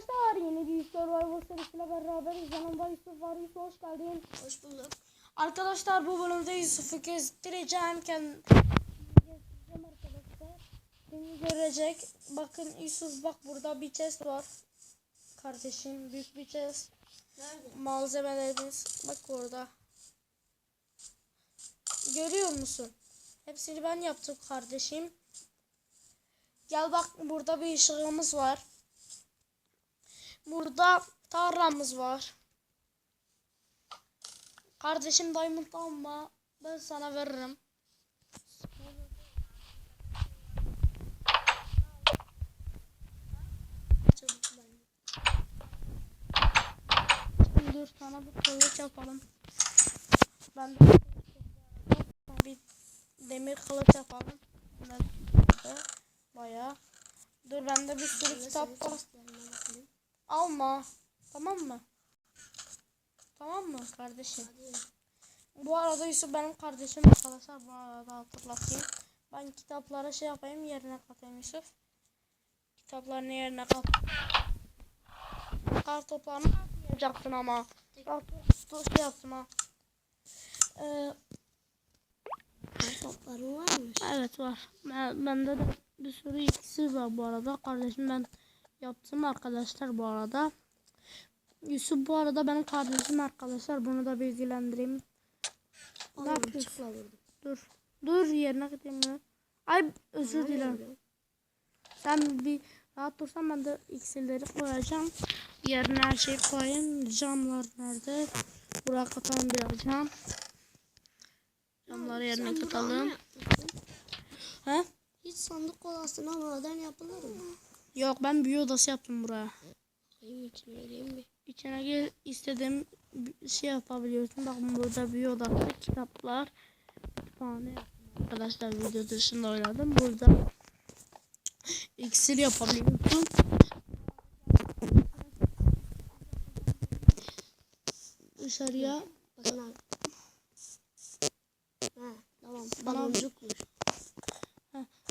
arkadaşlar yeni bir Survivor serisiyle beraberiz. Yanımda Yusuf var. Yusuf hoş geldin. Hoş bulduk. Arkadaşlar bu bölümde Yusuf'u gezdireceğim. Kendim gezdireceğim arkadaşlar. Beni görecek. Bakın Yusuf bak burada bir chest var. Kardeşim büyük bir chest. Nerede? Malzemelerimiz bak orada. Görüyor musun? Hepsini ben yaptım kardeşim. Gel bak burada bir ışığımız var. Burada tarlamız var. Kardeşim diamond alma. Ben sana veririm. Dur sana bir kılıç yapalım. Ben de bir demir kılıç yapalım. Bayağı. Dur bende bir sürü kitap var. Alma. Tamam mı? Tamam mı kardeşim? Hadi. Bu arada Yusuf benim kardeşim arkadaşlar. Bu arada hatırlatayım. Ben kitaplara şey yapayım yerine katayım Yusuf. Kitaplarını yerine kat. Kart toplarını yapacaktın ama. Kart topları şey yaptım ha. Ee, Topların varmış. evet var. Ben, bende de bir sürü ikisi var bu arada. Kardeşim ben yaptım arkadaşlar bu arada. Yusuf bu arada benim kardeşim arkadaşlar. Bunu da bilgilendireyim. Ne yapıyorsun? Dur. Dur yerine gideyim ya. Ay özür dilerim. Sen bir rahat dursan ben de iksirleri koyacağım. Yerine her şeyi koyayım. Camlar nerede? Buraya katalım biraz cam. Camları yerine katalım. He? Hiç sandık kolasına maden yapılır mı? Yok ben büyü odası yaptım buraya. Benim için vereyim bir. İçine gel istediğim şey yapabiliyorsun. Bakın burada büyü odası kitaplar. Kütüphane arkadaşlar video dışında oynadım. Burada iksir yapabiliyorsun. Dışarıya Bakın abi. Ha, tamam. Bana- Baloncukmuş.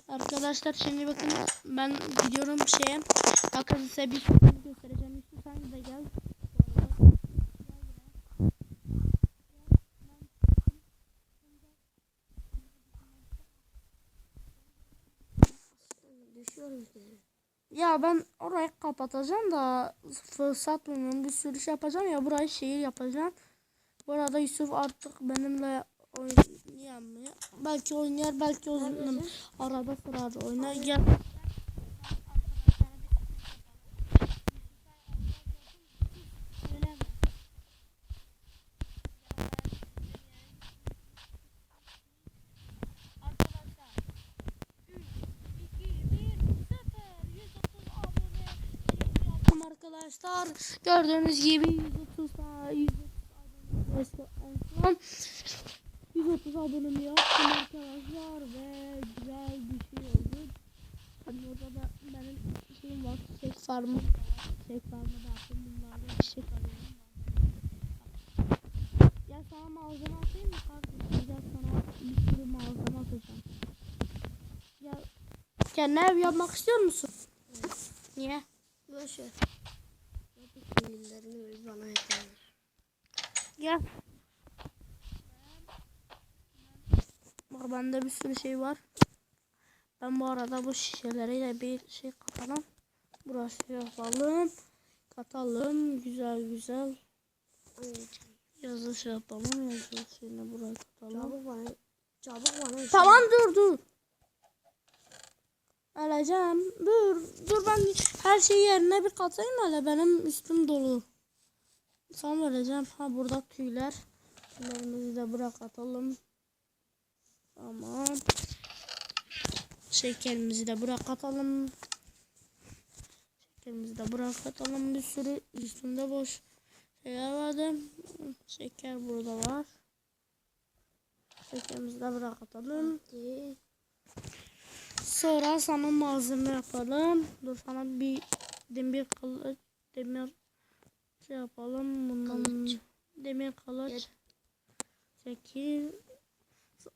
Arkadaşlar şimdi bakın ben gidiyorum şeye. Bakın size bir şey göstereceğim. Sen de gel. Ya ben orayı kapatacağım da fırsat bulmuyorum. Bir sürü şey yapacağım ya burayı şehir yapacağım. Bu arada Yusuf artık benimle oynayamıyor. Belki oynar belki oynamıyor. Arada sırada oynar. Gel. Tamam arkadaşlar gördüğünüz gibi 130 tane 130 abone 130 abonemi yaptım arkadaşlar ve güzel bir şey oldu. Hani orada da benim şeyim var çiçek farmı. Çiçek farmı da yaptım bunlarla çiçek alıyorum. Ya sana malzeme atayım mı kardeşim? Gel sana bir sürü malzeme atacağım. Ya kendine ev yapmak istiyor musun? Niye? Boş ver. Yapıp bana yeter. Gel. Bak bende bir sürü şey var. Ben bu arada bu şişeleri de bir şey katalım. Burası yapalım. Katalım. Güzel güzel. Ay, Yazı şey yapalım. Yazı şeyini buraya katalım. Çabuk bana. Çabuk bana. şey- Tamam dur dur. Alacağım. Dur. Dur ben her şeyi yerine bir katayım hele. Benim üstüm dolu. Sana vereceğim. Ha burada tüyler. Tüylerimizi de bırak atalım. Tamam. Şekerimizi de bırak atalım. Şekerimizi de bırak atalım. Bir sürü üstünde boş şeyler vardı. Şeker burada var. Şekerimizi de bırak atalım. Hadi. Sonra sana malzeme yapalım. Dur sana bir demir kılıç, demir şey yapalım. Bundan Kılıç. demir kılıç. Şekil.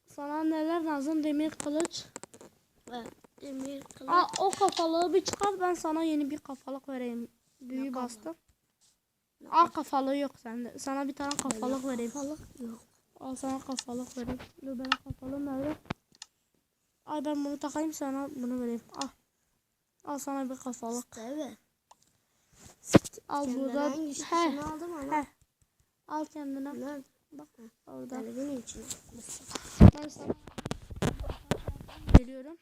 Sana neler lazım? Demir kılıç. Demir kılıç. Aa, o kafalığı bir çıkar ben sana yeni bir kafalık vereyim. Büyü Ne bastım. Al kafalığı yok sende. Sana bir tane kafalık vereyim. Kafalık yok. Al sana kafalık vereyim. Dur benim kafalığım nerede? Ay ben bunu takayım sana bunu vereyim. Al. Al sana bir kafalık. Evet. Al Senden burada. He. aldım ama. He. Al kendine. Nerede? Bak orada. Ben sana geliyorum.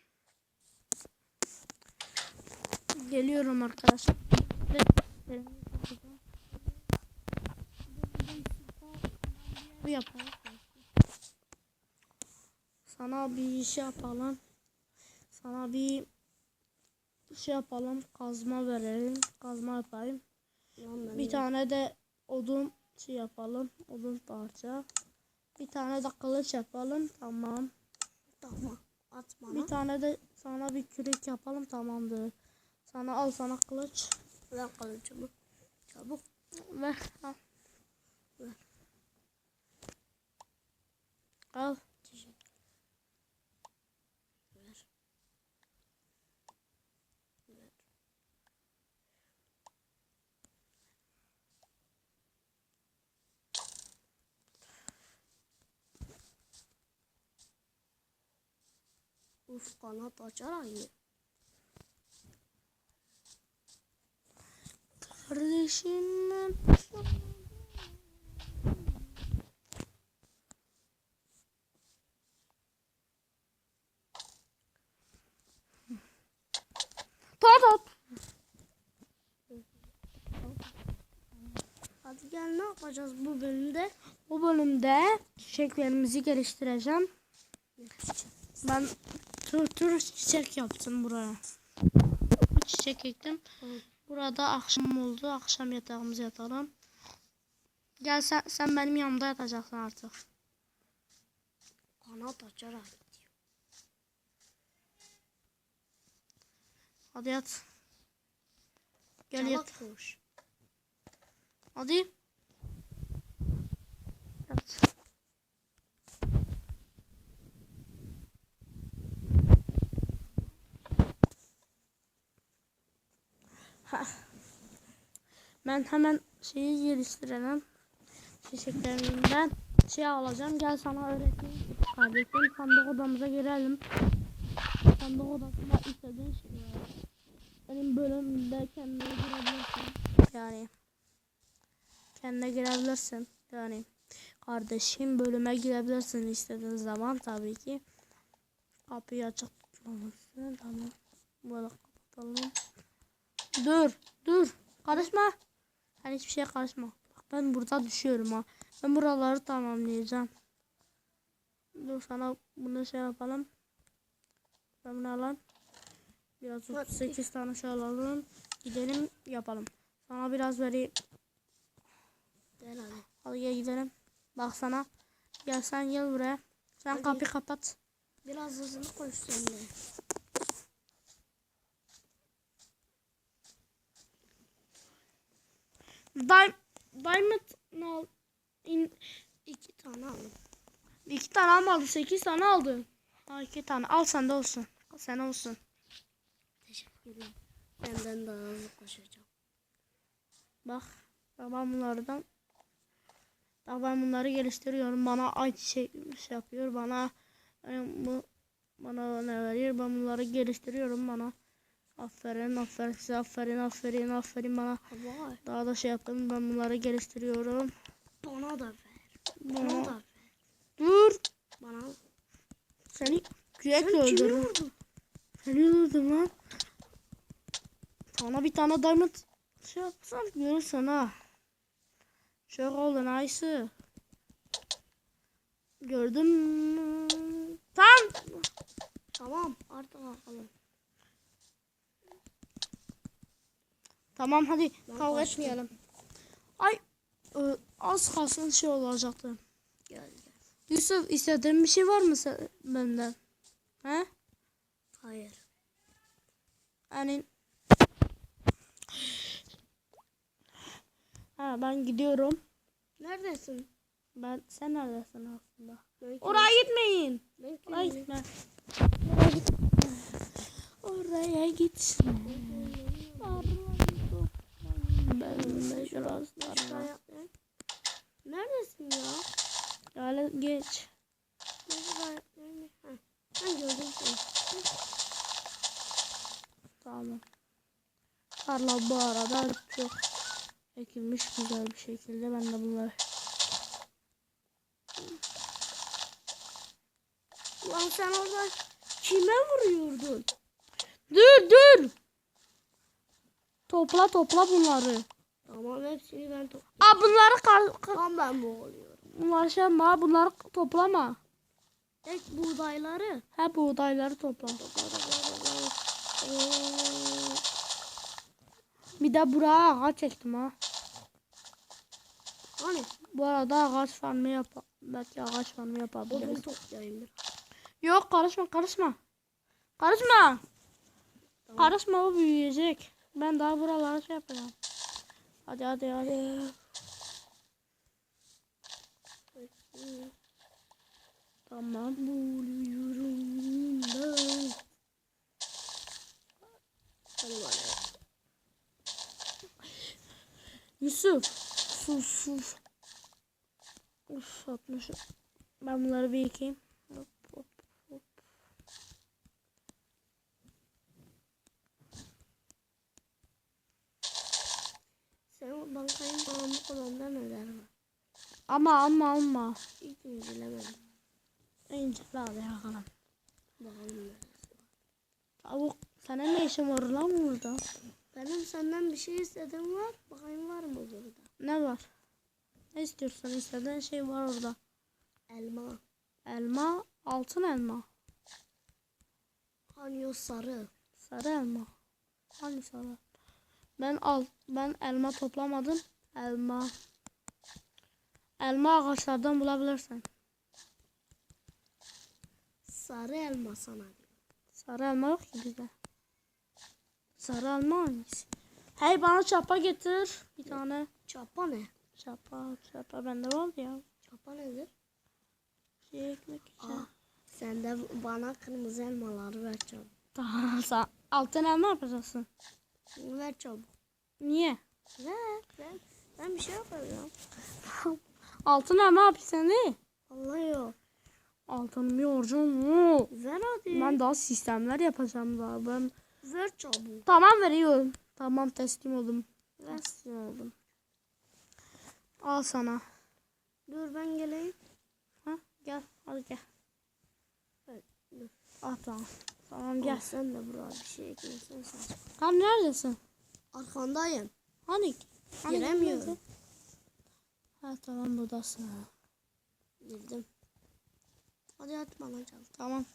Geliyorum arkadaşlar. Bu yapalım. Sana bir iş yapalım. Sana bir şey yapalım. Kazma verelim. Kazma yapayım. Bir tane de odun şey yapalım. Odun parça. Bir tane de kılıç yapalım. Tamam. Tamam. At bana. Bir tane de sana bir kürek yapalım. Tamamdır. Sana al sana kılıç. Ver kılıcımı. Çabuk. Ver. Al. Ver. Al. Teşekkür. Ver. Ver. Uf kanat açar aynı. Kardeşim. At. Hadi gel ne yapacağız bu bölümde? Bu bölümde çiçeklerimizi geliştireceğim. Ben tür tür çiçek yaptım buraya. Çiçek ektim. Burada akşam oldu. Akşam yatağımıza yatalım. Gel sen, sen benim yanımda yatacaksın artık. Kanat açar aynı. Hadi yat. Gel yat. Çabuk koş. Hadi. Yat. Ha. Ben hemen şeyi geliştirelim. Çiçeklerimden şey alacağım. Gel sana öğreteyim. Kardeşim sandık odamıza girelim. Sandık odasında istediğin şey var. Benim bölümde kendine girebilirsin. Yani kendine girebilirsin. Yani kardeşim bölüme girebilirsin istediğin zaman tabii ki. Kapıyı açık tutmalısın. Tamam. Böyle kapatalım. Dur. Dur. Karışma. Sen hiçbir şeye karışma. Bak ben burada düşüyorum ha. Ben buraları tamamlayacağım. Dur sana bunu şey yapalım. Ben bunu alalım. Biraz 38 tane şey alalım. Gidelim yapalım. Sana biraz vereyim. Gel hadi. Hadi gel gidelim. Bak sana. Gel sen gel buraya. Sen Hadi. kapıyı kapat. Biraz hızlı koş sen de. Diamond al. İn, İki tane aldım. iki tane almadı. Sekiz tane aldı. Ha iki tane. Al sen de olsun. Sen olsun. Teşekkür ederim. Benden daha hızlı koşacağım. Bak. Ben bunlardan Bak ben bunları geliştiriyorum. Bana ay şey, yapıyor. Bana e, bu bana ne veriyor? Ben bunları geliştiriyorum bana. Aferin, aferin size, aferin, aferin, aferin bana. Vay. Daha da şey yapın. Ben bunları geliştiriyorum. Bana da ver. Bana Bana. da ver. Dur. Bana. Seni kürekle Sen öldürürüm. Seni öldürdüm lan. Sana bir tane diamond şey yapsam görürsün ha. Çok oldu nice. Gördün mü? Tam. Tamam. Artık bakalım. Tamam hadi Ben kavga kaçtım. etmeyelim. Ay e, az kalsın şey olacaktı. Yusuf istediğin bir şey var mı sen, benden? He? Hayır. Yani Ha ben gidiyorum. Neredesin? Ben sen neredesin aslında? Ben Oraya gitmeyin. Ben Oraya gitme. Oraya gitme. Oraya gitme. Oraya gitme. Arkadaşlar. Neredesin ya? Öyle geç. Ben gördüm seni. Tamam. Tarla bu arada çok ekilmiş güzel bir şekilde. Ben de bunları Ulan sen orada kime vuruyordun? Dur dur. Topla topla bunları. Tamam hepsini ben topluyorum. Aa bunları kar, kar- Tam ben boğuluyorum. şey yapma. Bunları toplama. Tek buğdayları. Hep buğdayları topla. Oo, Bir de buraya ağaç çektim ha. Hani Bu arada ağaç farmı yap. Belki ağaç farmı odun yapabiliriz. toplayayım bir. Yok karışma karışma. Karışma. Karışma o büyüyecek. Ben daha buralara şey yapacağım. Hadi hadi hadi. Tamam. Buluyorum ben. Hadi bana. Yusuf. Sus sus. Uf atmışım. Ben bunları bir yıkayayım. Sen bankayı bağımlı kolonda neler var? Ama ama ama. Hiç incelemedim. İnce hadi bakalım. Bakalım. Tavuk. Sana ne işin var lan burada? Benim senden bir şey istedim var. Bakayım var mı burada? Ne var? Ne istiyorsan istediğin şey var orada. Elma. Elma, altın elma. Hani o sarı. Sarı elma. Hangi sarı? Ben al ben elma toplamadım. Elma. Elma ağaçlardan bulabilirsin. Sarı elma sana. Sarı elma yok ki bizde. Sarı elma hangisi? Hey bana çapa getir. Bir tane. Çapa ne? Çapa, çapa bende var ya. Çapa nedir? Şey ekmek için. Aa, sen de bana kırmızı elmaları ver çabuk. Tamam sen altın elma yapacaksın. Ver çabuk. Niye? Ver ver. Ben bir şey yapacağım. Altın yapıyorsun değil. Vallahi yok. Altın yoracağım. Ver hadi. Ben daha sistemler yapacağım daha. Ben Ver çabuk. Tamam veriyorum. Tamam teslim oldum. Teslim oldum. Al sana. Dur ben geleyim. Ha, gel hadi gel. Evet, dur. Al tamam. Tamam Gel. sen de buraya bir şey eklesin sen. Tam neredesin? Arkandayım. Hani? hani Giremiyorum. Ha tamam buradasın. Girdim. Hadi at bana çal. Tamam.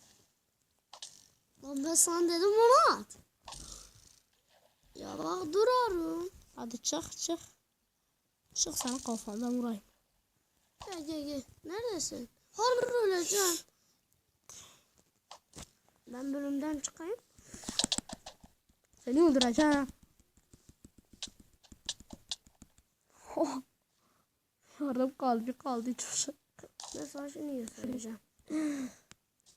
Lan ben sana dedim bana at. Ya bak dur Harun. Hadi çık çık. Çık senin kafandan vurayım. Gel gel gel. Neredesin? Harun öleceksin. Ben bölümden çıkayım. Seni öldüreceğim. Oh. Yarım kalbi kaldı çocuk. Ben sana şimdi göstereceğim.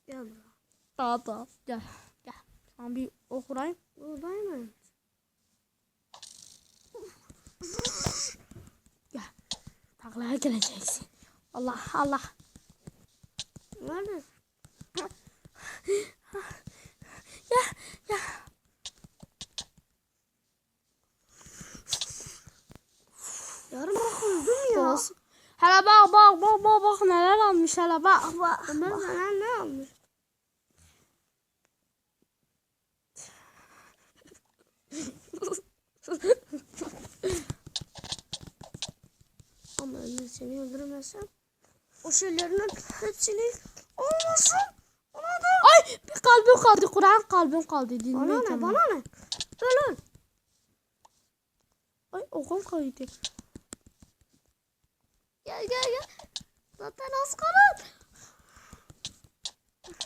Gel buraya. Daha da gel. Gel. Sana bir ok vurayım. Buradayım Gel. Taklaya geleceksin. Allah Allah. Neredesin? Ya ya. Yarım bak öldüm ya. Olsun. Hele bak bak bak bak bak neler almış hele bak bak. Ben sana ne almış? Ama ben seni öldürmezsem o şeylerin hepsini olmasın. Ona da. Ay bir kalbim kaldı Kur'an kalbim kaldı. Dinle Bana ne? tamam. Bana ne? Öl öl. Ay okum kaydı. Gel gel gel. Zaten az kalır.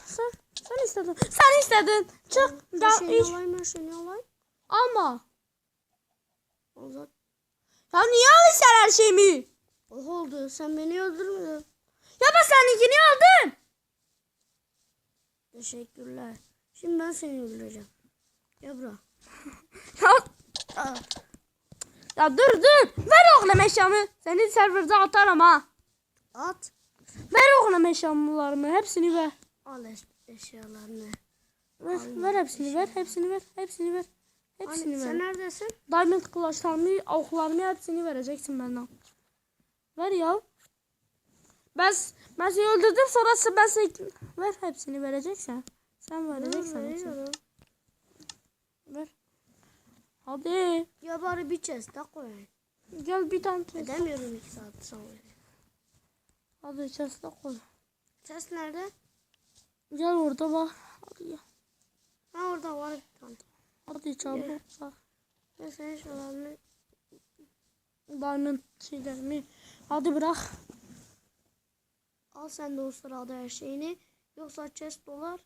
Sen sen istedin. Sen istedin. Çık. Ben Gel seni iç. alayım ben seni alayım. Alma. O zaten Ya niye alıyorsun her şeyimi? oldu. Sen beni öldürmedin. Ya ben seninkini aldım. Teşekkürler. Şimdi ben seni öldüreceğim. Gel buraya. Ya, dur dur. Ver oğlum eşyamı. Seni serverda atarım ha. At. Ver oğlum eşyalarımı. Hepsini ver. Al eş- eşyalarını. Ver, ver hepsini ver. Hepsini ver. Hepsini ver. Hepsini Hani ver. sen neredesin? Diamond kılıçlarımı, oklarımı hepsini vereceksin benden. Ver ya. Ben, ben seni öldürdüm sonrası ben seni... Ver hepsini vereceksin. Sen vereceksin. hepsini. Veriyorum. Ver. Hadi. Ya bari bir chest'e koyayım. Gel bir tane chest. Edemiyorum iki saat sonra. Hadi chest'e koy. Chest nerede? Gel orada bak. Hadi ya. Ha orada var bir tane. Hadi çabuk bak. Ben senin eşyalarını Diamond şeylerimi. Hadi bırak. Al sen de o sırada her şeyini. Yoksa chest dolar.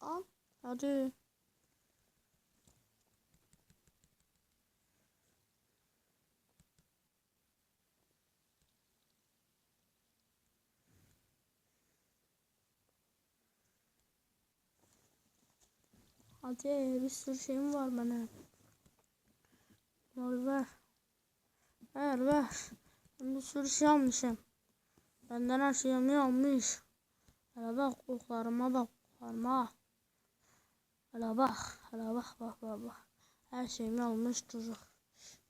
Al. Hadi. Hadi bir sürü şeyim var benim. Ver ver. Ver ver. Bir sürü şey almışım. Benden her şeyimi almış. Hele bak oklarıma bak oklarıma. Hele bak. Hele bak bak bak bak. Her şeyimi almış çocuk.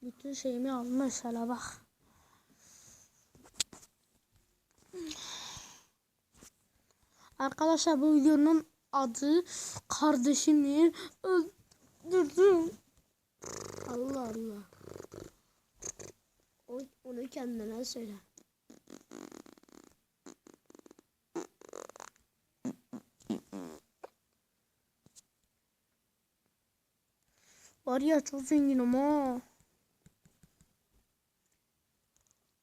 Bütün şeyimi almış hele bak. Arkadaşlar bu videonun adı kardeşimi öldürdüm. Allah Allah. O, onu kendine söyle. Var ya çok zenginim ha.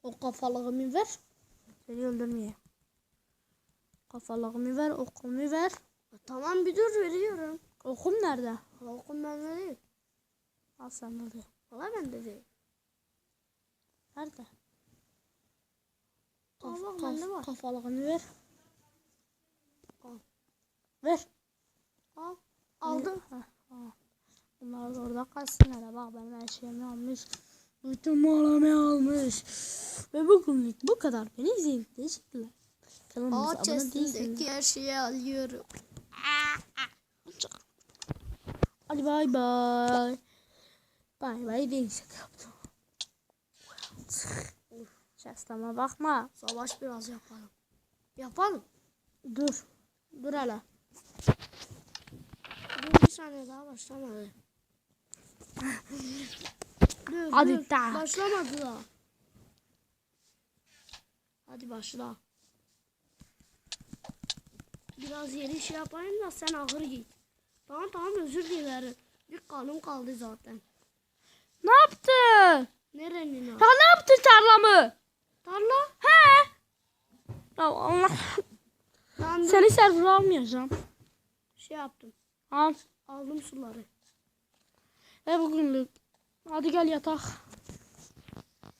O kafalığımı ver. Seni öldürmeye. Kafalığımı ver, okumu ver. Ya tamam bir dur veriyorum. Okum nerede? Halkım bende değil. Al sen hadi. Valla bende değil. Nerede? Kaf- bak bende kaf- var. Kafalığını ver. Al. Ver. Al. Aldım. Ha. Bunlar da orada kalsın hele bak benim her şeyimi almış. Bütün malımı almış. Ve bugünlük bu kadar. Beni izleyip teşekkürler. Kanalımıza Aa abone değilseniz. her şeyi alıyorum. Hadi bay bay. Bay bay değil şaka yaptım. Şastama bakma. Savaş biraz yapalım. Yapalım. Dur. Dur hele. Dur bir saniye daha başlamadı. Dur, Hadi dur. daha. Başlamadı daha. Hadi başla. Biraz yeni şey yapayım da sen ahır git. Tamam tamam özür dilerim. Bir kanım kaldı zaten. Ne yaptın? Nerenin o? Ya ne yaptın tarlamı? Tarla? He? Ya Allah. Seni server'a almayacağım. şey yaptım. Al. Aldım suları. Ve bugünlük. Hadi gel yatak.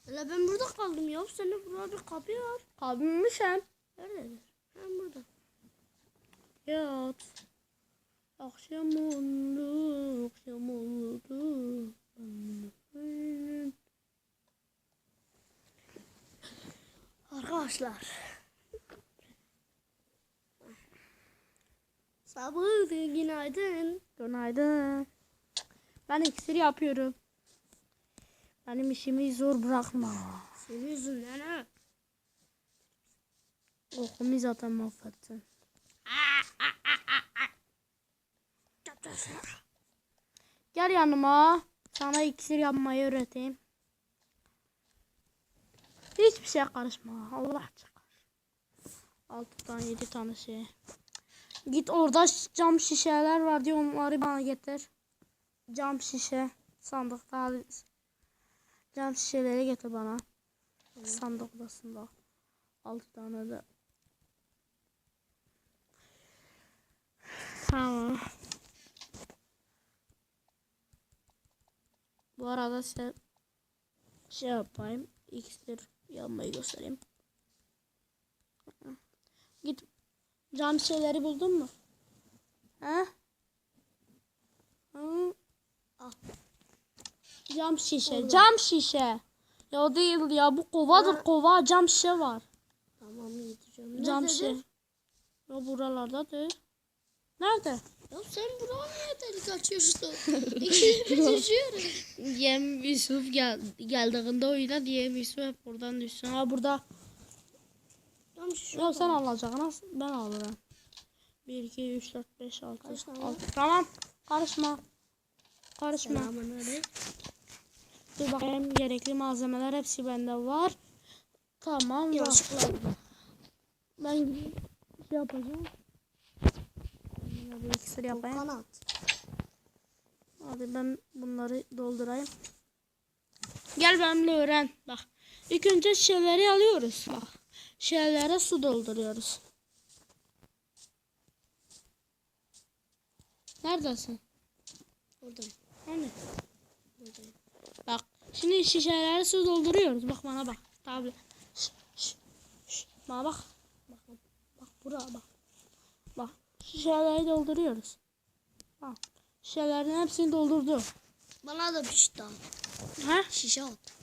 Hele ben burada kaldım ya. Senin burada bir kapı var. Kalmışım. Nerededir? Ben burada. Yat. Akşam oldu, akşam oldu. Arkadaşlar. Sabah günaydın. Günaydın. Ben iksir yapıyorum. Benim işimi zor bırakma. Senin yüzünden ha. Okumu zaten mahvettin. Gel yanıma. Sana iksir yapmayı öğreteyim. Hiçbir şey karışma. Allah çıkar. Altı tane yedi tane şey. Git orada cam şişeler var diye onları bana getir. Cam şişe. Sandıkta al. Cam şişeleri getir bana. Sandık odasında. Altı tane de. Tamam. Bu arada size şey yapayım. İksir yapmayı göstereyim. Git cam şeyleri buldun mu? He? Hı? Al. Cam şişe, cam şişe. Ya değil ya bu kovadır kova cam şişe var. Tamam gideceğim. Cam şişe. Ya buralardadır. Nerede? Ya sen buraya niye delik açıyorsun? İkimiz düşüyoruz. Yem Yusuf gel geldiğinde oyuna diye Yusuf hep buradan düşsün. Ha burada. Cam şişe. Ya sen alacaksın? Ben alırım. 1, 2, 3, 4, 5, 6, Kaç tane 6. Tamam. Karışma. Karışma. Dur bakayım gerekli malzemeler hepsi bende var. Tamam. Yanlışlıkla. Ben şey yapacağım. Ben bir iksir yapayım. Kanat. Hadi ben bunları doldurayım. Gel benimle öğren. Bak. İlk önce şişeleri alıyoruz. Bak. Şişelere su dolduruyoruz. Neredesin? Buradayım. Hani? Bak. Şimdi şişelere su dolduruyoruz. Bak bana bak. Tabi. Bana bak. Bak, bak, buraya bak. Bak. Şişeleri dolduruyoruz. Bak. Şişelerin hepsini doldurdu. Bana da bir şey daha. Ha? Şişe at.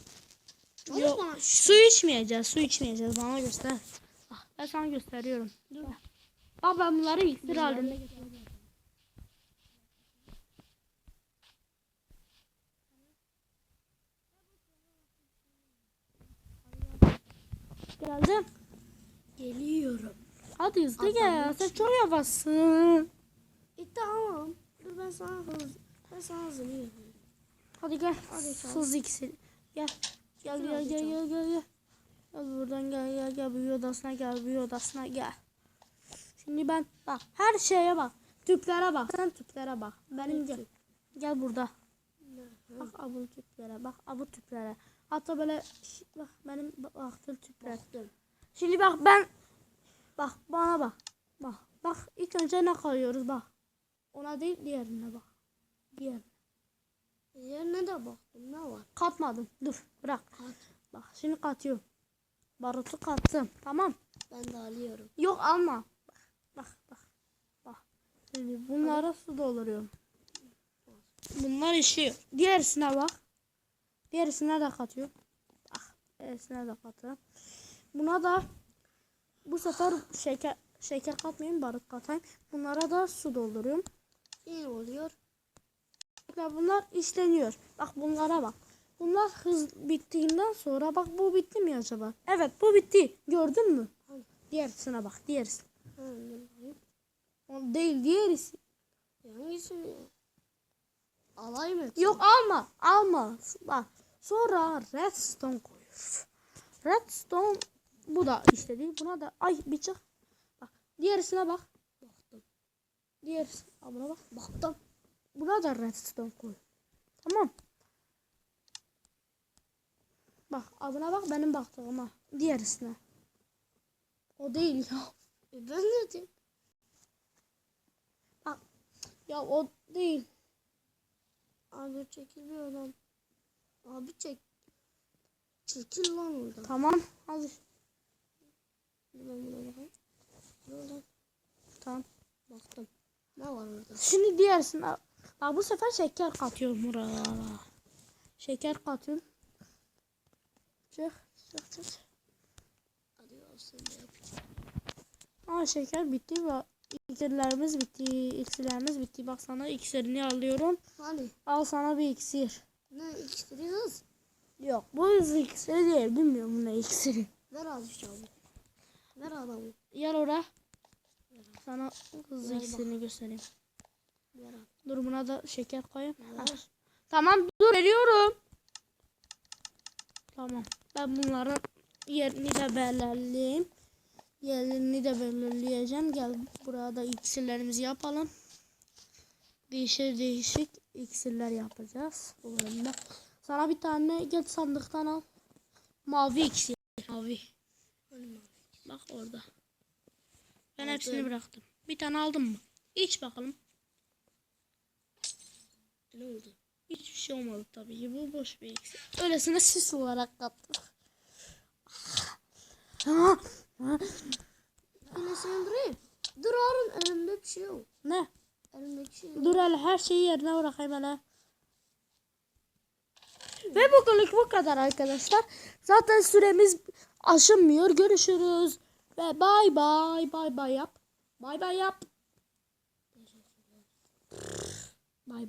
Yok. Bana. Su içmeyeceğiz, su içmeyeceğiz. Bana göster. Bak, ben sana gösteriyorum. Dur. Bak ben bunları iksir halinde getirdim. Geldim. Geliyorum. Hadi hızlı Adam gel. Sen çok yavaşsın. E tamam. Dur ben sana hız. Ben sana hazırlıyorum. Hadi gel. Hadi çal. Hızlı iksir. Gel. Gel gel gel çal. gel gel gel. Gel buradan gel gel gel büyü odasına gel büyü odasına gel. Şimdi ben bak her şeye bak. Tüplere bak. Sen tüplere bak. Benim gel. Gel burada. Bak abu tüplere bak abu tüplere. Hatta böyle bak benim baktığım tüpler. Şimdi bak ben bak bana bak. Bak bak ilk önce ne koyuyoruz bak. Ona değil diğerine bak. Diğer. Yerine de baktım. Ne var? Katmadım. Dur bırak. Kat. Bak şimdi katıyorum. Barutu kattım. Tamam. Ben de alıyorum. Yok alma. Bak bak bak. Bak. Şimdi bunlara su dolduruyorum. Bunlar işiyor. Diğerisine bak. Diğerisine de katıyorum. Bak. Diğerisine de katıyorum. Buna da bu sefer şeker şeker katmayayım barut katayım. Bunlara da su dolduruyorum. Ne oluyor? Ve bunlar işleniyor. Bak bunlara bak. Bunlar hız bittiğinden sonra bak bu bitti mi acaba? Evet bu bitti. Gördün mü? Diğerisine bak. Diğerisi. O değil diğerisi. Hangisini? Alay mı? Yok alma. Alma. Bak. Sonra redstone koyuyoruz. Redstone bu da işte değil. Buna da ay bir çık. Bak. Diğerisine bak. Baktım. Diğerisi. Aa, buna bak. Baktım. Buna da redstone koy. Tamam. Bak abına bak benim baktığıma. Diğerisine. O değil ya. E ben dedim. Bak. Ya o değil. Abi çekil bir oradan. Abi çek. Çekil lan oradan. Tamam. Dur ben buna bakayım. Tamam. Baktım. Ne var orada? Şimdi diğerisine. Bak bu sefer şeker katıyorum buralara. Şeker katıyorum. Çık. Çık çık. Hadi olsun da yap. Aa şeker bitti ve iksirlerimiz bitti. İksirlerimiz bitti. Bak sana iksirini alıyorum. Hani? Al sana bir iksir. Ne içtiriyoruz? Yok bu hızlı iksiri değil. Bilmiyorum bu ne iksiri. Ver az bir şey abi. Ver adamı. Gel oraya. Sana hızlı iksirini göstereyim. Ver abi. Dur buna da şeker koyayım. Ha. Tamam dur veriyorum. Tamam. Ben bunların yerini de belirleyeyim. Yerini de belirleyeceğim. Gel burada da iksirlerimizi yapalım. Değişik değişik iksirler yapacağız. Bu bölümde. Sana bir tane gel sandıktan al. Mavi iksir. Mavi. Bak orada. Ben Aldım. hepsini bıraktım. Bir tane aldın mı? İç bakalım. Ne oldu? Hiçbir şey olmadı tabii ki. Bu boş bir iksir. Öylesine süs olarak kattık. Yine söndüreyim. Dur Harun elimde bir şey yok. Ne? Elimde bir yok. Dur hele her şeyi yerine bırakayım hele. Ve bugünlük bu kadar arkadaşlar. Zaten süremiz aşınmıyor. Görüşürüz. Ve bay bay bay bay yap. Bay bay yap. Bay bay.